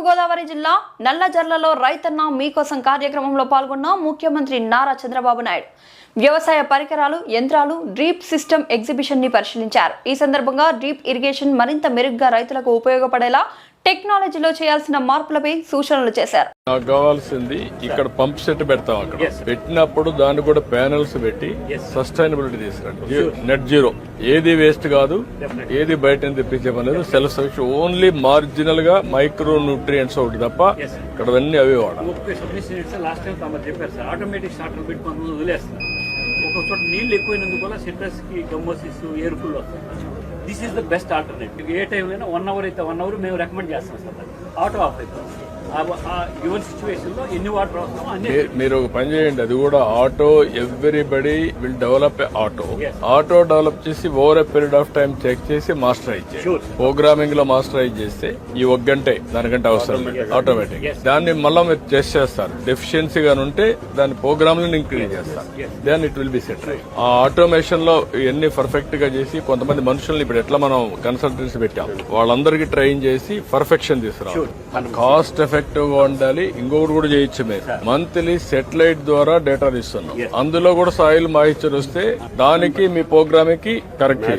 తూర్పుగోదావరి జిల్లా నల్లజర్లలో రైతన్న మీకోసం కార్యక్రమంలో పాల్గొన్న ముఖ్యమంత్రి నారా చంద్రబాబు నాయుడు. వ్యవసాయ పరికరాలు యంత్రాలు డ్రీప్ సిస్టమ్ ఎగ్జిబిషన్ని పరిశీలించారు. ఈ సందర్భంగా డ్రీప్ ఇరిగేషన్ మరింత మెరుగ్గా రైతులకు ఉపయోగపడేలా టెక్నాలజీలో చేయాల్సిన మార్పులపై సూచనలు చేశారు. నాకు కావాల్సింది ఇక్కడ పంప్ సెట్ పెడతాం అక్కడ. పెట్టినప్పుడు దాన్ని కూడా ప్యానల్స్ పెట్టి సస్టైనబిలిటీ తీసుకురండి. Net zero. ఏది వేస్ట్ కాదు ఏది బయట తెప్పించే పని లేదు. సెల్ఫ్ సఫిషియెంట్ ఓన్లీ మార్జినల్గా మైక్రో న్యూట్రియంట్స్ ఒకటి తప్ప ఇక్కడ అన్ని అవే వాడాలి. ఒక చోట నీళ్ళు ఎక్కువైనందుకు వల్ల సిట్రస్కి గమ్మోసిస్ ఎయిర్ఫుల్ వస్తాయి. This is the best alternative ఏ టైంలో వన్ అవర్ అయితే వన్ అవర్ మేము రికమెండ్ చేస్తాం సార్. ఆటో ఆఫ్ అవుతుంది మీరు ఒక పని చేయండి అది కూడా auto everybody will develop auto auto develop చేసి over a period of time check చేసి మాస్టరైజ్ Sure. ప్రోగ్రామింగ్లో మాస్టరైజ్ చేస్తే ఈ ఒక గంటే దానికంటే అవసరం ఆటోమేటిక్ దాన్ని మళ్ళీ మీరు టెస్ట్ చేస్తారు. డెఫిషియన్సీ గాని ఉంటే దాని ప్రోగ్రామ్ ఇంక్రీజ్ చేస్తారు. Then it will be set ఆ ఆటోమేషన్లో ఇవన్నీ పర్ఫెక్ట్గా చేసి కొంతమంది మనుషుల్ని ఇప్పుడు ఎట్లా మనం కన్సల్టెన్సీ పెట్టాం? వాళ్ళందరికీ ట్రైన్ చేసి పర్ఫెక్షన్ తీసుకురావాలి. కాస్ట్ ఎఫెక్టివ్గా ఉండాలి. ఇంకొకటి కూడా చేయొచ్చు మీరు. మంత్లీ సెటిలైట్ ద్వారా డేటా ఇస్తున్నాం అందులో కూడా సాయిల్ మాయిశ్చర్ వస్తే దానికి మీ ప్రోగ్రామ్కి కరెక్ట్